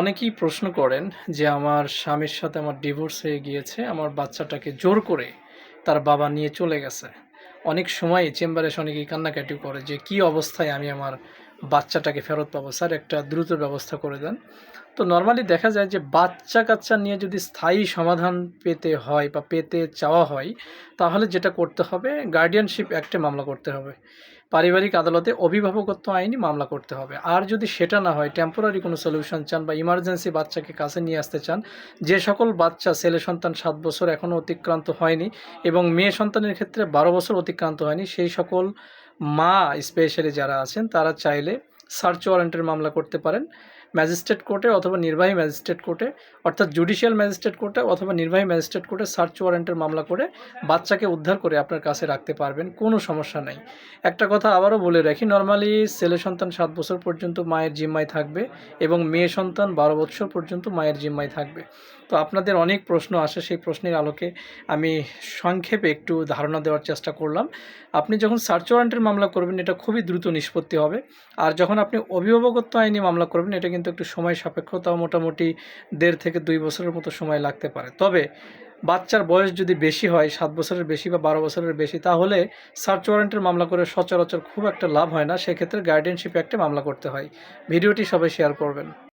অনেকেই প্রশ্ন করেন যে আমার স্বামীর সাথে আমার ডিভোর্স হয়ে গিয়েছে, আমার বাচ্চাটাকে জোর করে তার বাবা নিয়ে চলে গেছে। অনেক সময় চেম্বারে এসে অনেকেই কান্নাকাটি করে যে, কি অবস্থায় আমি আমার বাচ্চাটাকে ফেরত পাবো? স্যার, একটা দ্রুত ব্যবস্থা করে দেন। তো নর্মালি দেখা যায় যে বাচ্চা কাচ্চা নিয়ে যদি স্থায়ী সমাধান পেতে হয় বা পেতে চাওয়া হয়, তাহলে যেটা করতে হবে গার্ডিয়ানশিপ অ্যাক্টে মামলা করতে হবে। পারিবারিক আদালতে অভিভাবকত্ব আইনি মামলা করতে হবে। আর যদি সেটা না হয় টেম্পোরারি কোনো সলিউশন চান বা ইমার্জেন্সি বাচ্চাকে কাছে নিয়ে আসতে চান, যে সকল বাচ্চা, ছেলে, সন্তান সাত বছর এখনও অতিক্রান্ত হয়নি এবং মেয়ে সন্তানের ক্ষেত্রে বারো বছর অতিক্রান্ত হয়নি, সেই সকল মা স্পেশালি যারা আছেন, তারা চাইলে সার্চ ওয়ারেন্টের মামলা করতে পারেন। ম্যাজিস্ট্রেট কোর্টে অথবা নির্বাহী ম্যাজিস্ট্রেট কোর্টে অর্থাৎ জুডিশিয়াল ম্যাজিস্ট্রেট কোর্টে অথবা নির্বাহী ম্যাজিস্ট্রেট কোর্টে সার্চ ওয়ারেন্টের মামলা করে বাচ্চাকে উদ্ধার করে আপনার কাছে রাখতে পারবেন, কোনো সমস্যা নেই। একটা কথা আবারও বলে রাখি নর্মালি ছেলে সন্তান সাত বছর পর্যন্ত মায়ের জিম্মায় থাকবে এবং মেয়ে সন্তান বারো বছর পর্যন্ত মায়ের জিম্মায় থাকবে। তো আপনাদের অনেক প্রশ্ন আসে, সেই প্রশ্নের আলোকে আমি সংক্ষেপে একটু ধারণা দেওয়ার চেষ্টা করলাম। আপনি যখন সার্চ ওয়ারেন্টের মামলা করবেন, এটা খুবই দ্রুত নিষ্পত্তি হবে। আর যখন আপনি অভিভাবকত্ব আইনি মামলা করবেন, এটা কিন্তু একটু সময় সাপেক্ষ তাও মোটামুটি দেড় থেকে দুই বছরের মতো সময় লাগতে পারে। তবে বাচ্চার বয়স যদি বেশি হয়, সাত বছরের বেশি বা বারো বছরের বেশি, তাহলে সার্চ ওয়ারেন্টের মামলা করে সচরাচর খুব একটা লাভ হয় না। সেক্ষেত্রে গার্ডিয়ানশিপ একটা মামলা করতে হয়। ভিডিওটি সবাই শেয়ার করবেন।